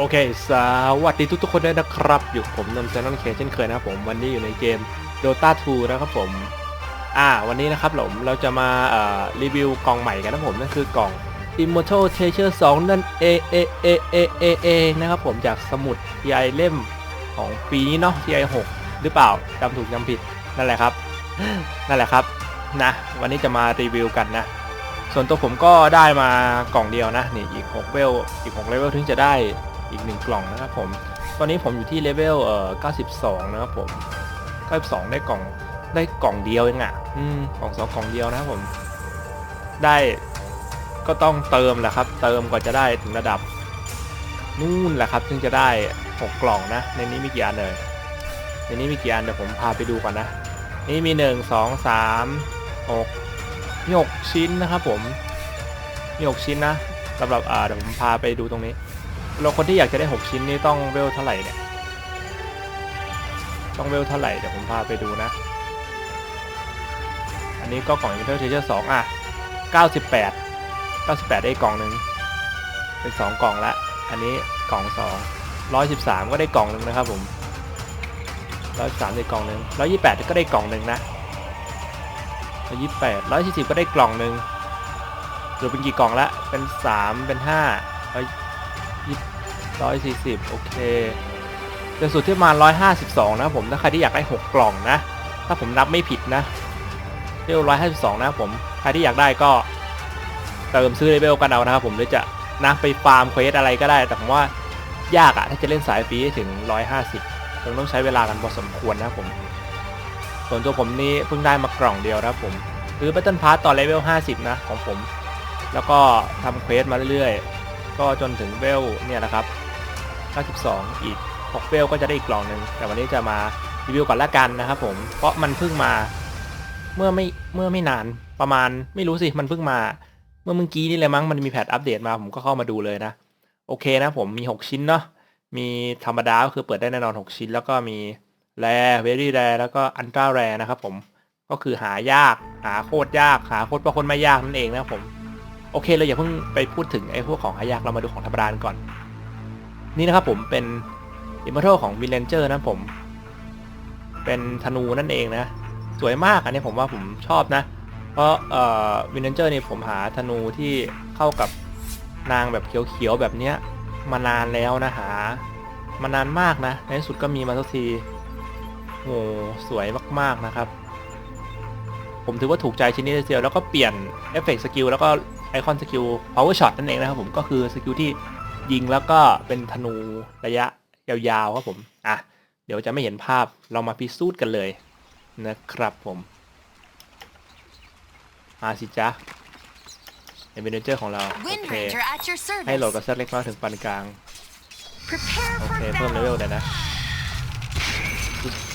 โอเค สวัสดีทุกๆคนด้วยนะครับ อยู่ผมนนท์แซนนอนเคเช่นเคยนะครับผมวันนี้อยู่ในเกม Dota 2 นะครับผม อ่า วันนี้นะครับผมเราจะมาเอ่อรีวิวกล่องใหม่กันนะผมนั่นคือกล่อง Immortal Treasure 2 นั่นเอเอเอเอเอเอนะครับผมจากสมุด TI เล่มของปีนี้เนาะ TI 6 หรือเปล่าจำถูกจำผิดนั่นแหละครับ นั่นแหละครับนะ วันนี้จะมารีวิวกันนะ ส่วนตัวผมก็ได้มากล่องเดียวนะนี่อีก6เวลอีก6เลเวลถึงจะได้ อีก1กล่องนะครับผม ตอนนี้ผมอยู่ที่เลเวลเอ่อ92 นะครับผม 92 ได้กล่องได้กล่องเดียวเองอะ อืมกล่องสองกล่องเดียวนะครับผม ได้ก็ต้องเติมแหละครับ เติมก่อนจะได้ถึงระดับนู่นแหละครับถึงจะได้ 6 กล่องนะ ในนี้มีกี่อันเลยในนี้มีกี่อันเดี๋ยวผมพาไปดูก่อนนะ นี่มี 1 2 3 6มี6ชิ้นนะครับผมมี6ชิ้นนะสำหรับอ่าเดี๋ยวผมพาไปดูตรงนี้ เราคนที่อยากจะได้ 6 ชิ้นนี่ต้องเวลเท่าไหร่เนี่ย ต้องเวลเท่าไหร่เดี๋ยวผมพาไปดูนะ อันนี้ก็กล่อง Inventor Treasure 2 อะ 98 98 ได้กล่องหนึ่งเป็น 2 กล่องละ อันนี้กล่อง 2 113 ก็ได้กล่องหนึ่งนะครับผม113ได้กล่องหนึ่ง128 ก็ได้กล่องหนึ่งนะ128 140 ก็ได้กล่องหนึ่งรวมเป็นกี่กล่องละ เป็น 3 เป็น5 140โอเคจนสุดที่ประมาณ152นะผมถ้าใครที่อยากได้6กล่องนะ ถ้าผมนับไม่ผิดนะเลเวล152นะผมใครที่อยากได้ก็เติมซื้อเลเวลกันเอานะครับผมหรือจะนะไปฟาร์มเควสอะไรก็ได้ แต่ผมว่ายากอะถ้าจะเล่นสายฟรีให้ถึง 150คงต้องใช้เวลากันพอสมควรนะผม ส่วนตัวผมนี่เพิ่งได้มากล่องเดียวนะครับผมซื้อ Battle Pass ต่อนเลเวล 50 นะของผม แล้วก็ทำเควสมาเรื่อยๆ ก็จนถึงเวลเนี่ยนะครับ 92 อีก 6 เวลก็จะได้อีกกล่องหนึ่งแต่วันนี้จะมารีวิวก่อนละกันนะครับผมเพราะมันเพิ่งมาเมื่อไม่เมื่อไม่นานประมาณไม่รู้สิมันเพิ่งมา เมื่อเมื่อกี้นี่เลยมั้งมันมีแพทอัปเดตมาผมก็เข้ามาดูเลยนะ โอเคนะผมมี 6 ชิ้นเนาะมีธรรมดาก็คือเปิดได้แน่นอน 6 ชิ้น แล้วก็มีแรเวรี่แรแล้วก็อันตราแรนะครับผมก็คือหายากหาโคตรยากหาโคตรประคนไม่ยากนั่นเองนะครับผมโอเคเราอย่าเพิ่งไปพูดถึงไอ้พวกของหายากเรามาดูของธรรมดาก่อน นี่นะครับผมเป็นอิมมอร์ทัลของวิลเลนเจอร์นะผม เป็นธนูนั่นเองนะ สวยมากอันนี้ผมว่าผมชอบนะ เพราะเอ่อวิลเลนเจอร์นี่ผมหาธนูที่เข้ากับนางแบบเขียวๆแบบเนี้ยมานานแล้วนะหามานานมากนะ ในที่สุดก็มีมาสักทีโอ้สวยมากๆนะครับ ผมถือว่าถูกใจชิ้นนี้เลยเดียวแล้วก็เปลี่ยนเอฟเฟกต์สกิลแล้วก็ไอคอนสกิล power shot นั่นเองนะครับผมก็คือสกิลที่ ยิงแล้วก็เป็นธนูระยะยาวๆครับผมอะเดี๋ยวจะไม่เห็นภาพเรามาพิสูจน์กันเลยนะครับผมมาสิจ๊ะเอ็นเวนเจอร์ของเราโอ Wind เค Ranger at your ให้โหลด service. กับเซตเล็กน้อยถึงปานกลาง Prepare โอ for เคเพิ่มเลเวล battle. เลยนะ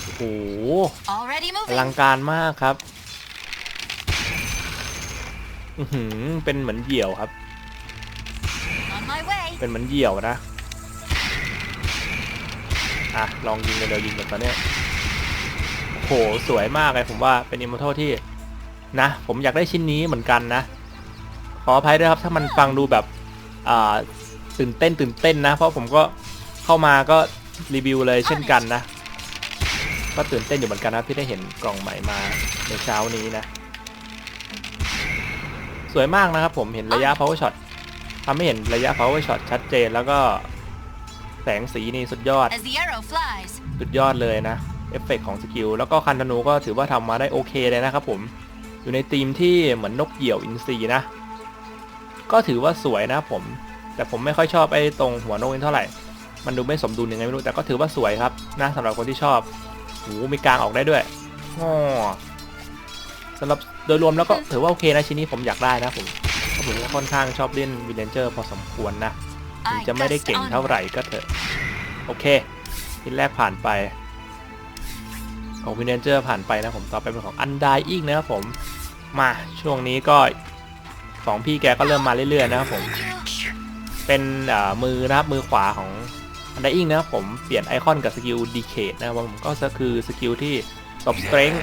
โอ้โห Already อลัง moving. การมากครับอือหือเป็นเหมือนเหยี่ยวครับ On my way. เป็นเหมือนเหยี่ยวนะ อะ ลองยิงเลยเดี๋ยวยิงแบบตอนเนี้ยโอ้โห สวยมากเลยผมว่าเป็นอิมมอร์ทัลที่ นะ ผมอยากได้ชิ้นนี้เหมือนกันนะ ขออภัยด้วยครับ ถ้ามันฟังดูแบบ อ่า ตื่นเต้นตื่นเต้นนะ เพราะผมก็เข้ามาก็รีวิวเลยเช่นกันนะ ก็ตื่นเต้นอยู่เหมือนกันนะที่ได้เห็นกล่องใหม่มาในเช้านี้นะ สวยมากนะครับผมเห็นระยะ power shot ทำให้เห็นระยะ power shot ชัดเจนแล้วก็แสงสีนี่สุดยอด As the arrow flies. สุดยอดเลยนะ เอฟเฟกต์ของสกิล แล้วก็คันธนูก็ถือว่าทำมาได้โอเคเลยนะครับผม อยู่ในธีมที่เหมือนนกเหยี่ยวอินทรีนะ ก็ถือว่าสวยนะครับผม แต่ผมไม่ค่อยชอบไอ้ตรงหัวนกนี่เท่าไหร่ มันดูไม่สมดุลยังไงไม่รู้ แต่ก็ถือว่าสวยครับนะสำหรับคนที่ชอบโหมีกลางออกได้ด้วยอ๋อสำหรับโดยรวมแล้วก็ถือว่าโอเคนะชิ้นนี้ผมอยากได้นะผมเพราะ ผมก็ค่อนข้างชอบเล่นวิลเลนเจอร์พอสมควรนะถึง I จะไม่ได้ gust เก่ง onward. เท่าไหร่ก็เถอะ โอเคชิ้นแรกผ่านไป ของวินเนเจอร์ผ่านไปนะผมต่อไปเป็นของอันดายอีกนะครับผมมาช่วงนี้ก็สองพี่แกก็เริ่มมาเรื่อยๆนะครับผม เป็นอ่ามือนะครับมือขวาของอันดายอิงนะครับผมเปลี่ยนไอคอนกับสกิลดีเคทนะครับผมก็คือสกิลที่ตบสเตร n ง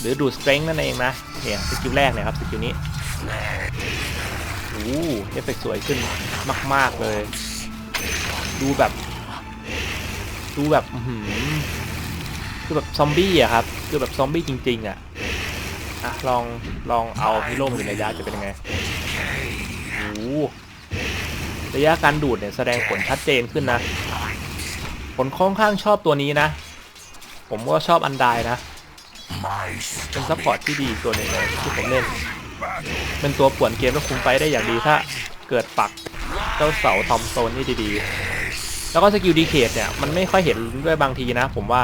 หรือดูดสเตร n งนั่นเองนะเนี่ยสกิลแรกเนะครับสกิลนี้โอ้ เอฟเฟกต์สวยขึ้นมาก ๆ เลย ดูแบบ ดูแบบคือแบบซอมบี้อะครับ คือแบบซอมบี้จริง ๆอะอะลองลองเอาฮีโร่มาอยู่ในระยะจะเป็นยังไงโอ้ระยะการดูดเนี่ยแสดงผลชัดเจนขึ้นนะ ผลค่อนข้างชอบตัวนี้นะ ผมก็ชอบอันไดนะ เป็นซัพพอร์ตที่ดีตัวหนึ่งเลยที่ผมเล่น เป็นตัวป่วนเกมและคุมไฟได้อย่างดีถ้าเกิดปักเจ้าเสาทอมโซนนี่ดีๆ แล้วก็สกิลดีเคทเนี่ย มันไม่ค่อยเห็นด้วยบางทีนะ ผมว่า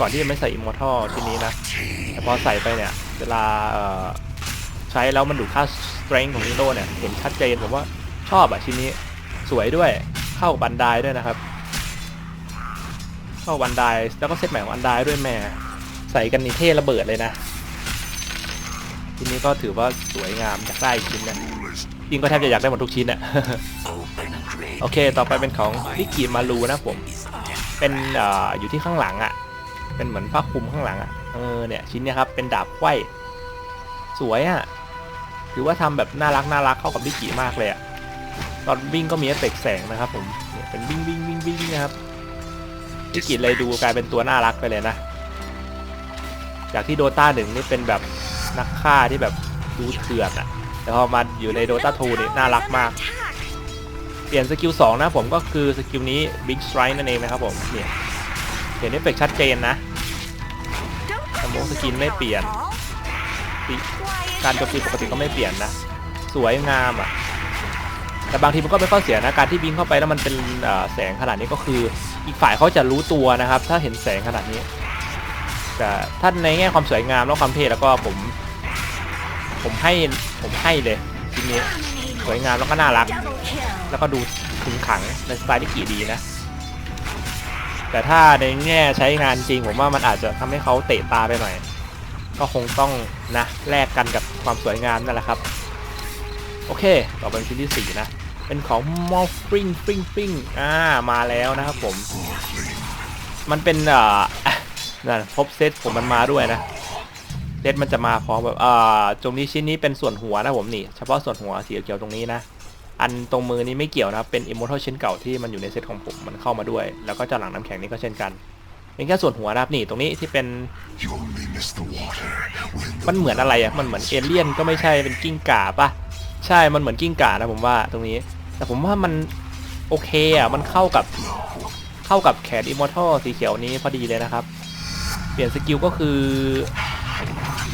ก่อนที่จะไม่ใส่อิมมอร์ทัลชิ้นนี้นะ แต่พอใส่ไปเนี่ย เวลาใช้แล้วมันดูค่า strength ของฮีโร่เนี่ย เห็นชัดเจนผมว่าชอบอะชิ้นนี้สวยด้วยเข้าบันไดด้วยนะครับ เข้าบันไดแล้วก็เซตใหม่ของบันไดด้วยแม่ใส่กันนี่เท่ระเบิดเลยนะ ชิ้นนี้ก็ถือว่าสวยงามอยากได้อีกชิ้นนะจริงก็แทบจะอยากได้หมดทุกชิ้นอะโอเค ต่อไปเป็นของลิกิมารูนะผม เป็นเอ่ออยู่ที่ข้างหลังอะ่ะเป็นเหมือนผ้าคลุมข้างหลังอะ่ะเออเนี่ยชิ้นเนี้ยครับเป็นดาบไขว้สวยอะ่ะถือว่าทำแบบน่ารักน่ารักเข้ากับลิกิมากเลยอะ่ะตอนวิ่งก็มีเอฟเฟกต์แสงนะครับผมเนี่ยเป็นวิ่งวิ่งวิ่งวิ่งนะครับลิกิเลยดูกลายเป็นตัวน่ารักไปเลยนะ จากที่โดตาหนึ่งนี่เป็นแบบ นักฆ่าที่แบบดูเถื่อนอะ่ะแต่พอมาอยู่ในโดตาทูนี่น่ารักมาก เปลี่ยนสกิล2นะผมก็คือสกิลนี้ Big Strike นั่นเองนะครับผมเนี่ยเห็นเอฟเฟกชัดเจนนะสมองสกินไม่เปลี่ยน การโจมตีปกติก็ไม่เปลี่ยนนะ สวยงามอะ แต่บางทีมันก็เป็นข้อเสียนะ การที่บิงเข้าไปแล้วมันเป็นแสงขนาดนี้ก็คือ อีกฝ่ายเขาจะรู้ตัวนะครับ ถ้าเห็นแสงขนาดนี้ แต่ถ้าในแง่ความสวยงามและความเท่แล้วก็ผม ผมให้ผมให้เลยทีนี้สวยงามแล้วก็น่ารัก แล้วก็ดูขึงขังในสไตล์ที่กี่ดีนะ แต่ถ้าในแง่ใช้งานจริงผมว่ามันอาจจะทำให้เขาเตะตาไปหน่อย ก็คงต้องนะแลกกันกับความสวยงามนั่นแหละครับ โอเค ต่อไปเป็นชิ้นที่สี่นะ เป็นของมอฟฟิงฟิงฟิงอ่ามาแล้วนะครับผม มันเป็นเอ่อนั่นพบเซตผมมันมาด้วยนะ เซตมันจะมาพร้อมแบบอ่าตรงนี้ชิ้นนี้เป็นส่วนหัวนะผมนี่ เฉพาะส่วนหัวสีเขียวๆตรงนี้นะ อันตรงมือนี้ไม่เกี่ยวนะครับเป็น Immortal ชิ้นเก่าที่มันอยู่ในเซตของผมมันเข้ามาด้วย แล้วก็เจ้าหลังน้ำแข็งนี่ก็เช่นกันเป็นแค่ส่วนหัวนะครับนี่ตรงนี้ที่เป็น You only miss the water when the มันเหมือนอะไรอะมันเหมือนเอเลี่ยนก็ไม่ใช่เป็นกิ้งก่าปะใช่มันเหมือนกิ้งก่านะผมว่าตรงนี้ แต่ผมว่ามันโอเคอะมันเข้ากับเข้ากับแขน Immortal สีเขียวนี้พอดีเลยนะครับ เปลี่ยนสกิลก็คือ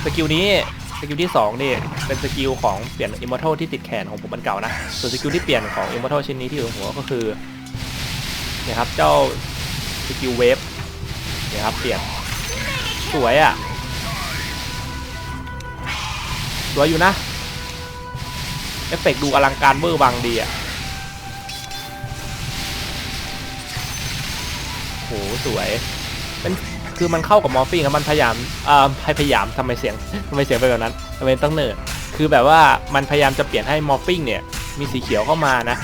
สกิลนี้สกิลที่สองนี่เป็นสกิลของเปลี่ยน Immortal ที่ติดแขนของผมมันเก่านะ ส่วนสกิลที่เปลี่ยนของ Immortal ชิ้นนี้ที่อยู่หัวก็คือเนี่ยครับเจ้าสกิลเวฟเนี่ยครับเปลี่ยนสวยอะสวยอยู่นะเอฟเฟกต์ดูอลังการเวอร์วังดีอะโหสวยเป็น คือมันเข้ากับมอร์ฟิงอะมันพยายามอ่าพยายามทำไมเสียงทำไมเสียงไปแบบนั้นทำไมต้องเนิร์ดคือแบบว่ามันพยายามจะเปลี่ยนให้มอร์ฟิงเนี่ยมีสีเขียวเข้ามานะ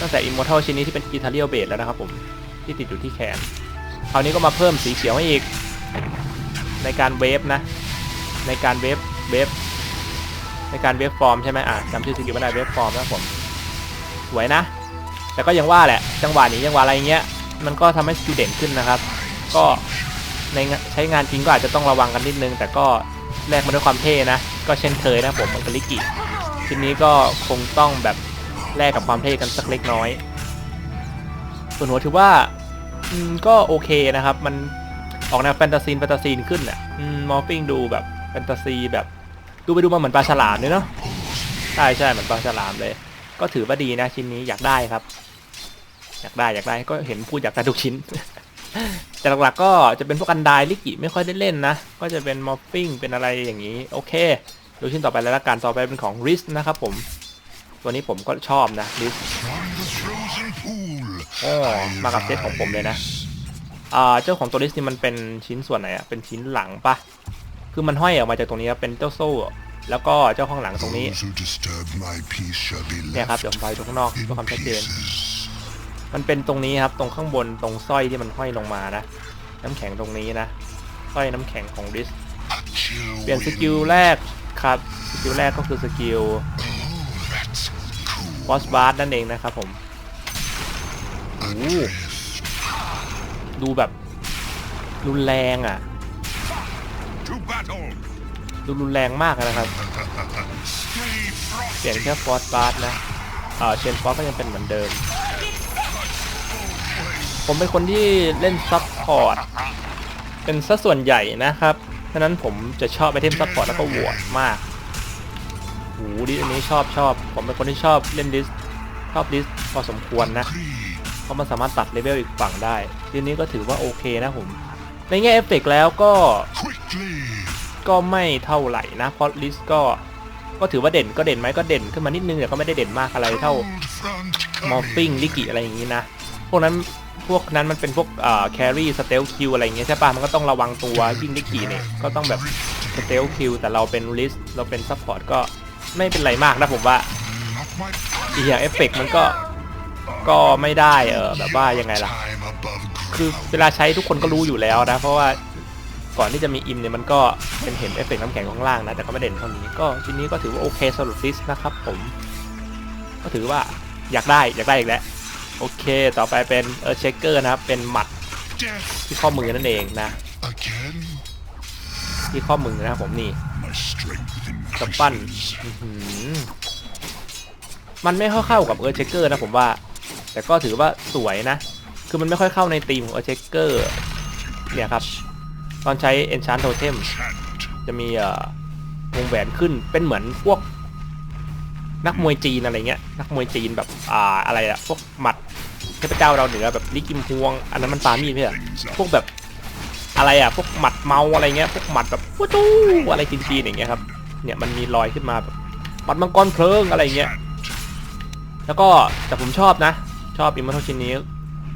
ตั้งแต่อิมมอร์ทัลชิ้นนี้ที่เป็นอิตาเลียเบสแล้วนะครับผมที่ติดอยู่ที่แขนคราวนี้ก็มาเพิ่มสีเขียวให้อีก ในการเวฟนะ ในการเวฟเวฟในการเวฟฟอร์มใช่ไหมอะจำชื่อสกิลไม่ได้เวฟฟอร์มนะผมสวยนะ แต่ก็ยังว่าแหละ จังหวะนี้จังหวะอะไรเงี้ย มันก็ทำให้สกิลเด่นขึ้นนะครับ ก็ ในใช้งานจริงก็อาจจะต้องระวังกันนิดนึง แต่ก็แลกมาด้วยความเท่นะ ก็เช่นเคยนะผมมันกลิกิทีนี้ก็คงต้องแบบแลกกับความเท่กันสักเล็กน้อย ส่วนหัวถือว่าอืมก็โอเคนะครับ มันออกแนวแฟนตาซีนแฟนตาซีนขึ้นอะมมอฟฟิงดูแบบแฟนตาซีแบบดูไปดูมาเหมือนปลาฉลามเลยเนาะใช่ใช่เหมือนปลาฉลามเลย ก็ถือว่าดีนะชิ้นนี้อยากได้ครับ อยากได้อยากได้ก็เห็นพูดอยากได้ทุกชิ้น แต่หลักๆก็จะเป็นพวกอันไดลิกิไม่ค่อยได้เล่นนะ ก็จะเป็นมอฟฟิงเป็นอะไรอย่างนี้ โอเค ดูชิ้นต่อไปแล้วละกันต่อไปเป็นของริสนะครับผม ตัวนี้ผมก็ชอบนะริสโอ้มากับเซตของผมเลยนะอ่าเจ้าของตัวริสนี่มันเป็นชิ้นส่วนไหนอะเป็นชิ้นหลังปะคือมันห้อยออกมาจากตรงนี้เป็นเจ้าโซ่แล้วก็เจ้าข้างหลังตรงนี้เนี่ยครับเดี๋ยวผมไปดูข้างนอกเพื่อความชัดเจน มันเป็นตรงนี้ครับตรงข้างบนตรงสร้อยที่มันห้อยลงมานะ น้ำแข็งตรงนี้นะสร้อยน้ำแข็งของริสเปลี่ยนสกิลแรกครับสกิลแรกก็คือสกิลบอสบาร์นั่นเองนะครับผมดูแบบรุนแรงอะดูรุนแรงมากนะครับ เปลี่ยนแค่ฟอสบาร์นะเออเชนฟอสก็ยังเป็นเหมือนเดิม ผมเป็นคนที่เล่นซับพอร์ตเป็นสัดส่วนใหญ่นะครับฉะนั้นผมจะชอบไอเทมซัพพอร์ตแล้วก็โหวตมากโหดิสอันนี้ชอบชอบ ผมเป็นคนที่ชอบเล่นดิสชอบดิสพอสมควรนะ เพราะมันสามารถตัดเลเวลอีกฝั่งได้ดิสนี้ก็ถือว่าโอเคนะผม ในแง่เอฟเฟกต์แล้วก็ ก็ไม่เท่าไหร่นะเพราะลิสก็ก็ถือว่าเด่นก็เด่นไหมก็เด่นขึ้นมานิดนึงแต่ก็ไม่ได้เด่นมากอะไรเท่ามอฟฟิงลิกิอะไรอย่างนี้นะ พวกนั้น พวกนั้นมันเป็นพวกอ่าแครี่สเตลคิวอะไรเงี้ยใช่ปะมันก็ต้องระวังตัวยิ่งลิกิเนี่ยก็ต้องแบบสเตลคิวแต่เราเป็นลิสเราเป็นซัพพอร์ตก็ไม่เป็นไรมากนะผมว่าอีกอย่างเอฟเฟกมันก็ก็ไม่ได้เออแบบว่ายังไงล่ะ คือเวลาใช้ทุกคนก็รู้อยู่แล้วนะ เพราะว่าก่อนที่จะมีอิมเนี่ยมันก็เป็นเห็นเอฟเฟกต์น้ำแข็งข้างล่างนะ แต่ก็ไม่เด่นเท่านี้ก็ชิ้นนี้ก็ถือว่าโอเคสำหรับฟิสนะครับผม ก็ถือว่าอยากได้อยากได้อีกแล้ว โอเค ต่อไปเป็นเออเชคเกอร์นะครับ เป็นหมัด Death ที่ข้อมือนั่นเองนะ again. ที่ข้อมือนะครับผมนี่ My strength กำปั้น increases. อื้อหือมันไม่ค่อยเข้ากับเออเชคเกอร์นะผมว่า แต่ก็ถือว่าสวยนะ คือมันไม่ค่อยเข้าในธีมของเออเชคเกอร์เนี่ยครับ ตอนใช้ Enchant Totem Chant. จะมีเอ่อวงแหวนขึ้นเป็นเหมือนพวกนักมวยจีนอะไรเงี้ยนักมวยจีนแบบอ่าอะไรอะพวกหมัด เทพเจ้าเราเหนือแบบลิกิมพวง อันนั้นมันปามีดไม่ใช่เหรอพวกแบบอะไรอะพวกหมัดเมาอะไรเงี้ยพวกหมัดแบบวู้จู้อะไรจีนๆอย่างเงี้ยครับเนี่ยมันมีรอยขึ้นมาแบบหมัดมังกรเพลิงอะไรเงี้ยแล้วก็แต่ผมชอบนะ ชอบอิมมอร์ทัลชิ้นนี้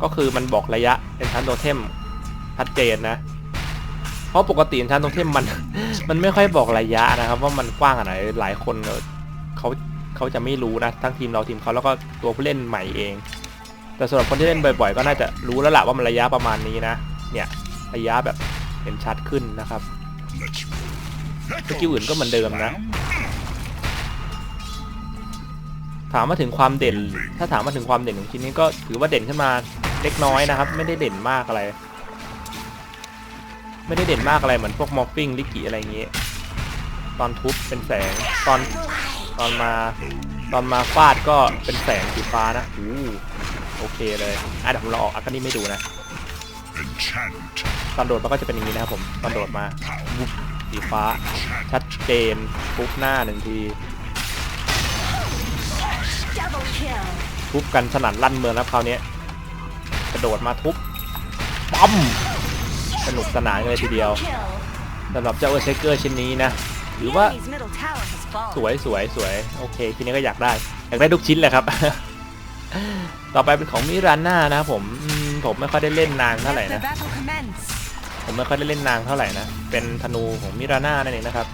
ก็คือมันบอกระยะเป็นชั้นโทเทมชัดเจนนะเพราะปกติชั้นโทเทมมันมันไม่ค่อยบอกระยะนะครับ ว่ามันกว้างขนาดไหนหลายคนเขาเขาจะไม่รู้นะทั้งทีมเราทีมเขาแล้วก็ตัวผู้เล่นใหม่เอง แต่สำหรับคนที่เล่นบ่อยๆ ก็น่าจะรู้แล้วละว่ามันระยะประมาณนี้นะ เนี่ยระยะแบบเห็นชัดขึ้นนะครับสกิลอื่นก็เหมือนเดิมนะ ถามมาถึงความเด่น ถ้าถามมาถึงความเด่นของชิ้นนี้ก็ถือว่าเด่นขึ้นมาเล็กน้อยนะครับ ไม่ได้เด่นมากอะไร ไม่ได้เด่นมากอะไรเหมือนพวกมอฟฟิงลิกิอะไรอย่างงี้ยตอนทุบเป็นแสงตอนตอนมาตอนมาฟาดก็เป็นแสงสีฟ้านะอู้ โอเคเลยอะเดี๋ยวผมลองออกอักนี่ไม่ดูนะ Enchant. ตอนโดดมันก็จะเป็นอย่างนี้นะครับผมตอนโดดมาวุบสีฟ้า ชัดเจนปุ๊บหน้าหนึ่งที Double kill. ทุบกันสนั่นลั่นเมืองแล้วคราวนี้กระโดดมาทุบปั๊มสนุกสนานเลยทีเดียว Kill. สำหรับเจ้าเออร์เชเกอร์ชิ้นนี้นะหรือว่า Enemy's middle tower has fallen. สวยสวยสวยโอเคทีนี้ก็อยากได้ อยากได้ทุกชิ้นเลยครับ ต่อไปเป็นของมิราน่านะครับผมอืมผมไม่ค่อยได้เล่นนางเท่าไหร่ Let the นะ battle commence. ผมไม่ค่อยได้เล่นนางเท่าไหร่นะ เป็นธนูของมิราน่านั่นเองนะครับ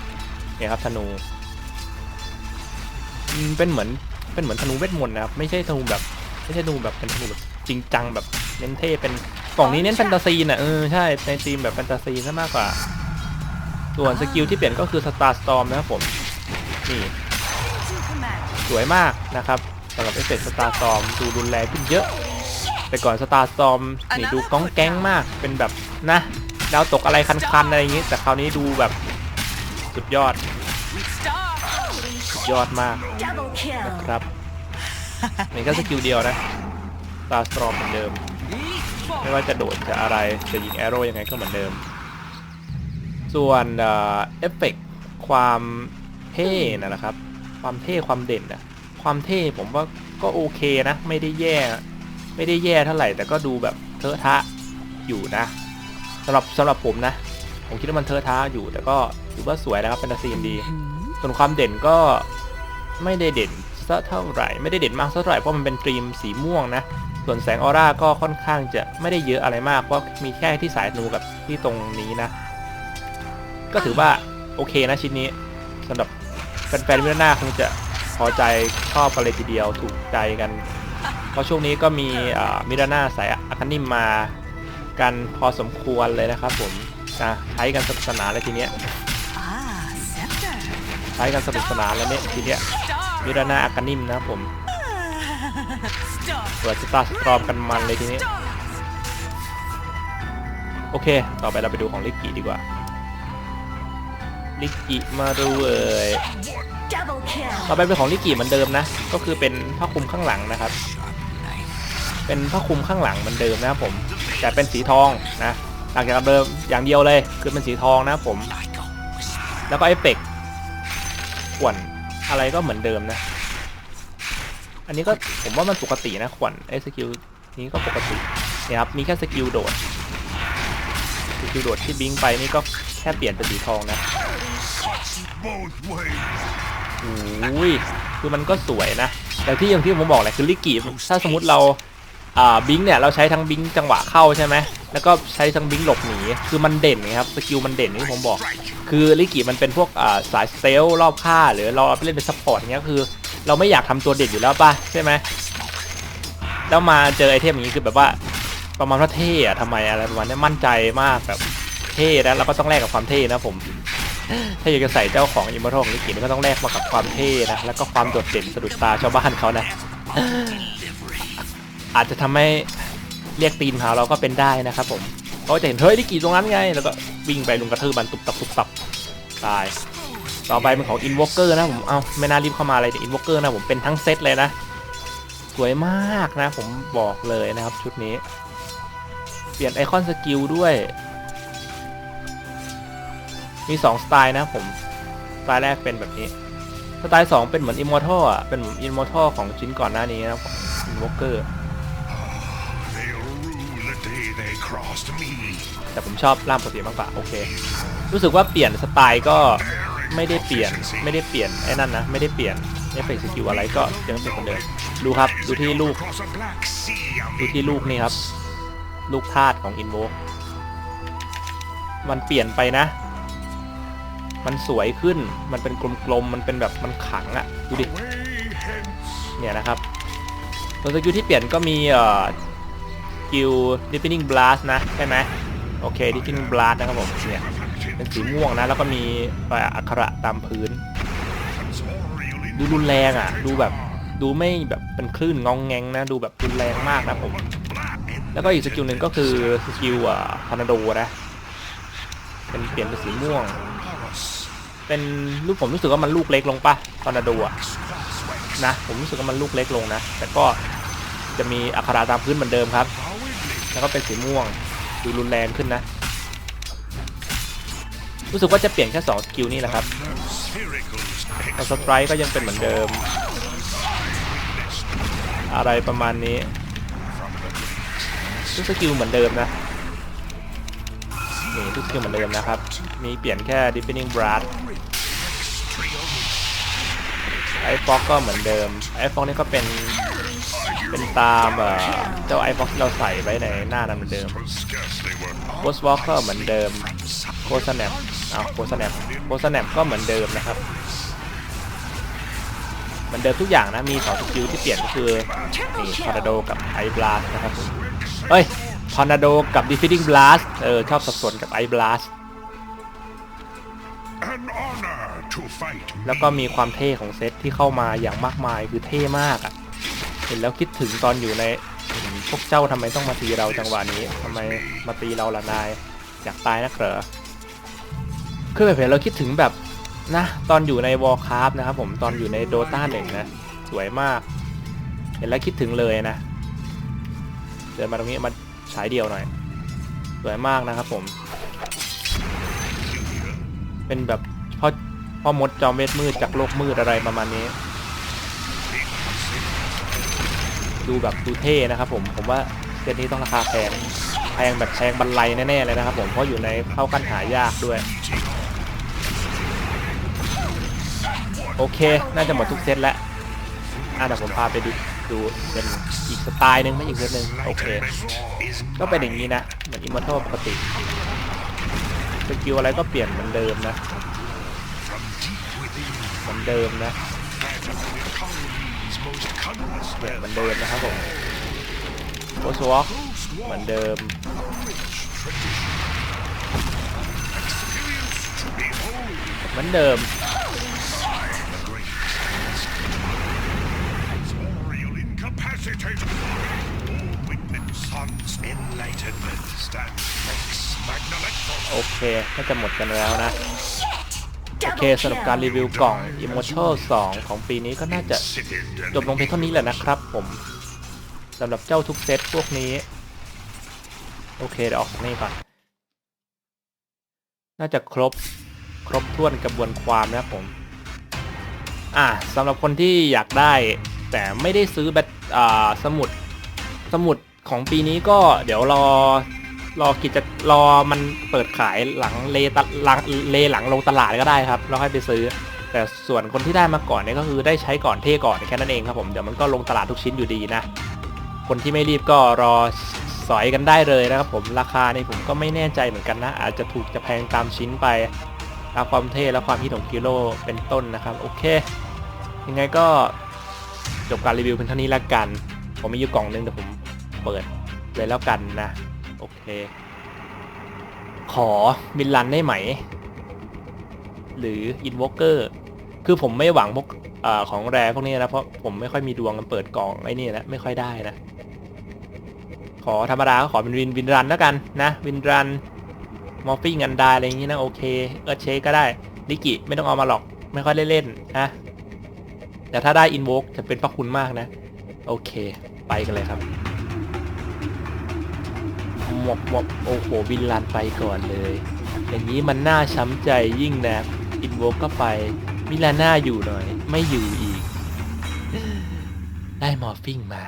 เนี่ยครับธนูอืมเป็นเหมือนเป็นเหมือนธนูเวทมนต์นะครับ ไม่ใช่ธนูแบบ ไม่ใช่ธนูแบบเป็นธนูแบบจริงจังแบบเน้นเท่เป็นกล่องนี้เน้นแฟนตาซีน่ะเออใช่ในธีมแบบแฟนตาซีซะมากกว่า ส่วนสกิลที่เปลี่ยนก็คือสตาร์สตอมนะครับผม นี่ To command. สวยมากนะครับ สำหรับเอฟเฟกต์สตาร์ซอมดูรุนแรงขึ้นเยอะ แต่ก่อนสตาร์ซอมนี่ดูก้องแก๊งมากเป็นแบบนะดาวตกอะไรคันๆอะไรอย่างงี้ แต่คราวนี้ดูแบบสุดยอดสุดยอดมาก Double kill. ครับนี่ก็สกิลเดียวนะสตาร์ซอมเหมือนเดิม ไม่ว่าจะโดดจะอะไรจะยิงแอโร่ยังไงก็เหมือนเดิม ส่วนเอฟเฟกต์ความเท่นะนะครับ ความเท่ความเด่นนะ ความเท่ผมว่าก็โอเคนะ ไม่ได้แย่ ไม่ได้แย่เท่าไหร่ แต่ก็ดูแบบเทอะทะอยู่นะสำหรับสำหรับผมนะ ผมคิดว่ามันเทอะทะอยู่ แต่ก็ถือว่าสวยนะครับเป็นซีนดี ส่วนความเด่นก็ไม่ได้เด่นสักเท่าไหร่ ไม่ได้เด่นมากสักเท่าไหร่เพราะมันเป็นตรีมสีม่วงนะ ส่วนแสงออร่าก็ค่อนข้างจะไม่ได้เยอะอะไรมากเพราะมีแค่ที่สายนูกับที่ตรงนี้นะ ก็ถือว่าโอเคนะชิ้นนี้สำหรับแฟนๆมิราน่าคงจะ พอใจชอบกันเลยทีเดียวถูกใจกัน เพราะช่วงนี้ก็มีมิราน่าสายอะคานิมมากันพอสมควรเลยนะครับผมนะใช้กันสนุกสนานเลยทีเนี้ยใช้กันสนุกสนานแล้วเนี่ยทีเนี้ยมิราน่าอะคานิมนะครับผมเปิดสตาร์สตรอมกันมันเลยทีนี้โอเค ต่อไปเราไปดูของลิกกิดีกว่า ลิกกิมาดูเอ่ย ต่อไปเป็นของลิกกิเหมือนเดิมนะ ก็คือเป็นผ้าคลุมข้างหลังนะครับ เป็นผ้าคลุมข้างหลังเหมือนเดิมนะครับผมแต่เป็นสีทองนะต่างจากเดิมอย่างเดียวเลย คือเป็นสีทองนะครับผม แล้วก็เอฟเฟกต์ขวัญอะไรก็เหมือนเดิมนะ อันนี้ก็ผมว่ามันปกตินะขวัญไอ้สกิลนี้ก็ปกติเนี่ยครับมีแค่สกิลโดดสกิลโดดที่บิงไปนี่ก็แค่เปลี่ยนเป็นสีทองนะ Both ways. อุ้ยคือมันก็สวยนะแต่ที่อย่างที่ผมบอกแหละคือลิกิถ้าสมมติเราอ่าบิงเนี่ยเราใช้ทั้งบิงจังหวะเข้าใช่ไหมแล้วก็ใช้ทั้งบิงหลบหนีคือมันเด่นไงครับสกิลมันเด่นที่ผมบอก คือลิกิมันเป็นพวกอ่าสายสเตลรอบฆ่าหรือเราเอาไปเล่นเป็นซัพพอร์ตเงี้ยคือ เราไม่อยากทำตัวเด่นอยู่แล้วป่ะใช่ไหมแล้วมาเจอไอเทมอย่างนี้คือแบบว่าประมาณว่าเท่อะทำไมอะไรประมาณนี้มั่นใจมากแบบเท่นะเราก็ต้องแลกกับความเท่นะผม ถ้าอยากจะใส่เจ้าของอิมมอร์ทัลของลิกินี่ก็ต้องแลกมากับความเท่นะ แล้วก็ความโดดเด่นสะดุดตาชาวบ้านเขานะ อาจจะทำให้เรียกตีนหาเราก็เป็นได้นะครับผมเขาจะเห็นเฮ้ยลิกิตรงนั้นไง แล้วก็วิ่งไปลุงกระทืบมันตุบตับตุบตับตาย ต่อไปเป็นของอินวอ k เกอร์นะผมเอาไม่น่ารีบเข้ามาเลยอินวอ k เกอร์นะผมเป็นทั้งเซตเลยนะ สวยมากนะ ผมบอกเลยนะครับชุดนี้ เปลี่ยนไอคอนสกิลด้วย มี 2 สไตล์นะผม สไตล์แรกเป็นแบบนี้ สไตล์ 2 เป็นเหมือนอิมมอร์ทัลอะ เป็นเหมือนอิมมอร์ทัลของชิ้นก่อนหน้านี้นะครับอินวอ k เกอร์ แต่ผมชอบร่างปกติมากกว่าโอเค รู้สึกว่าเปลี่ยนสไตล์ก็ไม่ได้เปลี่ยนไม่ได้เปลี่ยนไอ้นั่นนะ ไม่ได้เปลี่ยนเอฟเฟกต์สกิลอะไรก็ยังเป็นเหมือนเดิมดูครับดูที่ลูก ดูที่ลูกนี่ครับ ลูกธาตุของอินโวมันเปลี่ยนไปนะ มันสวยขึ้น มันเป็นกลมๆ มันเป็นแบบมันขังอะดูดิ เนี่ยนะครับตัวสกิลที่เปลี่ยนก็มีเอ่อสกิล Deepening Blast นะใช่ไหมโอเค Deepening Blast นะครับผมเนี่ยเป็นสีม่วงนะ แล้วก็มีอักขระตามพื้น ดูรุนแรงอะ ดูแบบดูไม่แบบเป็นคลื่นงองแงงนะ ดูแบบรุนแรงมากนะผม แล้วก็อีกสกิลหนึ่งก็คือสกิลอ่าพานาโดนะเป็นเปลี่ยนเป็นสีม่วง เป็นรูปผมรู้สึกว่ามันลูกเล็กลงปะทอนาโดอะนะผมรู้สึกว่ามันลูกเล็กลงนะ แต่ก็จะมีอักขระตามพื้นเหมือนเดิมครับ แล้วก็เป็นสีม่วงดูรุนแรงขึ้นนะ รู้สึกว่าจะเปลี่ยนแค่2สกิลนี่แหละครับแต่สไตร์ก็ยังเป็นเหมือนเดิม อะไรประมาณนี้ทุกสกิลเหมือนเดิมนะนี่ทุกสกิลเหมือนเดิมนะครับ มีเปลี่ยนแค่ Deepening Blast ไอฟ็อกก็เหมือนเดิมไอฟ็อกนี่ก็เป็นเป็นตามเอ่อเจ้าไอฟ็อกที่เราใส่ไว้ในหน้านั้นเหมือนเดิม scarcely were โ o สวอ k ก็เหมือนเดิมโ s สแนปอ้าวโ s สแนปโ s สแนปก็เหมือนเดิมนะครับเหมือนเดิมทุกอย่างนะมีสองสกิลที่เปลี่ยนก็คือนี่ทอร์นาโดกับไอบลาสนะครับเอ้ยทอร์นาโดกับดิฟิ t ิ n งบลาสเออชอบสับสนกับไอบลาส an honor แล้วก็มีความเท่ของเซตที่เข้ามาอย่างมากมายคือเท่มากอะ่ะ เห็นแล้วคิดถึงตอนอยู่ในพวกเจ้าทำไมต้องมาตีเราจังหวะนี้ทำไมมาตีเราล่ะนายอยากตายนักเหรอคือแบบเห็นเราคิดถึงแบบนะตอนอยู่ในวอลคราฟนะครับผมตอนอยู่ในโดตาหนึ่งนะสวยมาก เห็นแล้วคิดถึงเลยนะเดินมาตรงนี้มาฉายเดียวหน่อย สวยมากนะครับผม เป็นแบบ พ่อมดจอมเวทมืดจากโลกมืดอะไรประมาณนี้ ดูแบบดูเท่นะครับผมผมว่าเซตนี้ต้องราคาแพงแพงแบบแพงบรรลัยแน่ๆเลยนะครับผมเพราะอยู่ในเข้ากันหายากด้วย โอเค น่าจะหมดทุกเซตแล้วอะเดี๋ยวผมพาไปดูดูเป็นอีกสไตล์หนึ่งไม่อีกเซตหนึ่งโอเค ก็เป็นอย่างนี้นะ เหมือนอิมมอร์ทัลปกติสกิลอะไรก็เปลี่ยนเหมือนเดิมนะ เหมือนเดิมนะเหมือนเดิมนะครับผมโคสวอเหมือนเดิมเหมือนเดิมโอเคน่าจะหมดกันแล้วนะ โอเคสำหรับการรีวิวกล่อง Immortal 2 ของปีนี้ก็น่าจะจบลงเพียงเท่านี้แหละนะครับผมสำหรับเจ้าทุกเซตพวกนี้ โอเคเดี๋ยวออกจากนี่ก่อน น่าจะครบครบถ้วนกระบวนความนะครับผม อะสำหรับคนที่อยากได้ แต่ไม่ได้ซื้อแบตอ่าสมุดสมุดของปีนี้ก็เดี๋ยวรอ รอกิจรอมันเปิดขายหลังเลตหลังเลหลังลงตลาดก็ได้ครับแล้วค่อยไปซื้อ แต่ส่วนคนที่ได้มาก่อนเนี่ยก็คือได้ใช้ก่อนเท่ก่อนแค่นั้นเองครับผมเดี๋ยวมันก็ลงตลาดทุกชิ้นอยู่ดีนะคนที่ไม่รีบก็รอสอยกันได้เลยนะครับผมราคานี่ผมก็ไม่แน่ใจเหมือนกันนะ อาจจะถูกจะแพงตามชิ้นไปตามความเท่และความฮิตของกิโลเป็นต้นนะครับโอเค ยังไงก็จบการรีวิวเพียงเท่านี้แล้วกัน ผมมีอยู่กล่องหนึงเดี๋ยวผมเปิดเลยแล้วกันนะ ขอมินลันได้ไหม หรืออินวอ k เกอร์คือผมไม่หวังพวกอของแรพวกนี้นะเพราะผมไม่ค่อยมีดวงกันเปิดกล่องไอ้นี่นะไม่ค่อยได้นะ ขอธรรมดาก็ขอเป็นวินวินรันแล้วกันนะวินรันมอฟฟี่งันดาอะไรอย่างงี้นะโอเคเออเชคก็ได้ลิกิไม่ต้องเอามาหรอกไม่ค่อยเล่นนะแต่ถ้าได้อินโวกจะเป็นพระคุณมากนะ โอเค ไปกันเลยครับ หมบหมบโอ้โหวินลันไปก่อนเลย อย่างนี้มันน่าช้ำใจยิ่งนะอินโวกก็ไป มิลาน่าอยู่หน่อย ไม่อยู่อีก ได้มอร์ฟิงมา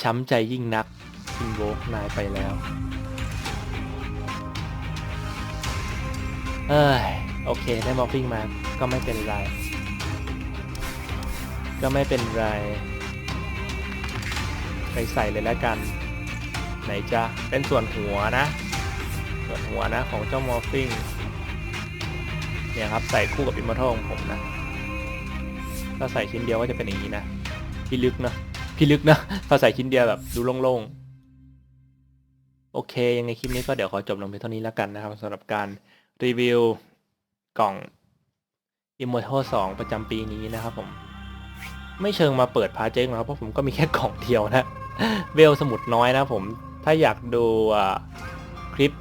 ช้ำใจยิ่งนักอินโวกนายไปแล้วเอ้ยโอเค ได้มอร์ฟิงมา ก็ไม่เป็นไร ก็ไม่เป็นไร ไปใส่เลยแล้วกัน ไหนจะเป็นส่วนหัวนะ ส่วนหัวนะของเจ้ามอร์ฟิงเนี่ยครับใส่คู่กับอิมมอร์ทัลของผมนะถ้าใส่ชิ้นเดียวก็จะเป็นอย่างนี้นะพี่ลึกเนะพี่ลึกนะถ้าใส่ชิ้นเดียวแบบดูโล่งๆโอเค ยังไงคลิปนี้ก็เดี๋ยวขอจบลงเพียงเท่านี้แล้วกันนะครับสำหรับการรีวิวกล่อง Immortal 2 ประจำปีนี้นะครับผม ไม่เชิงมาเปิดพาเจ๊งนะครับเพราะผมก็มีแค่กล่องเดียวนะเวลสมุดน้อยนะผม ถ้าอยากดูคลิป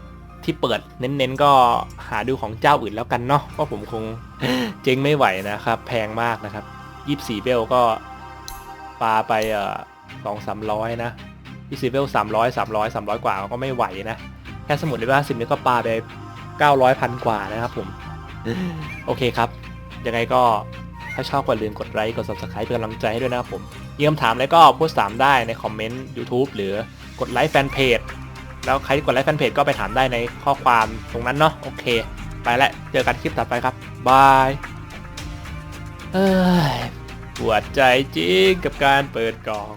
ที่เปิดเน้นๆ ก็หาดูของเจ้าอื่นแล้วกันเนาะเพราะผมคงเจ๊งไม่ไหวนะครับ แพงมากนะครับยี่สี่เวลก็ปาไปสองสามร้อยนะยี่สี่เวลสามร้อยสามร้อยสามร้อยกว่าก็ไม่ไหวนะ แค่สมุดเลเวลสิบนี่ก็ปาไปเก้าร้อยพันกว่านะครับผม โอเคครับ ยังไงก็ถ้าชอบก็ลืมกดไลค์กด subscribe เป็นกำลังใจให้ด้วยนะครับผมมีคำถามอะไรก็พูดถามได้ในคอมเมนต์ YouTube หรือ กดไลค์แฟนเพจแล้วใครที่กดไลค์แฟนเพจก็ไปถามได้ในข้อความตรงนั้นเนาะโอเค ไปละเจอกันคลิปต่อไปครับบายเอ้ยปวดใจจริงกับการเปิดกล่อง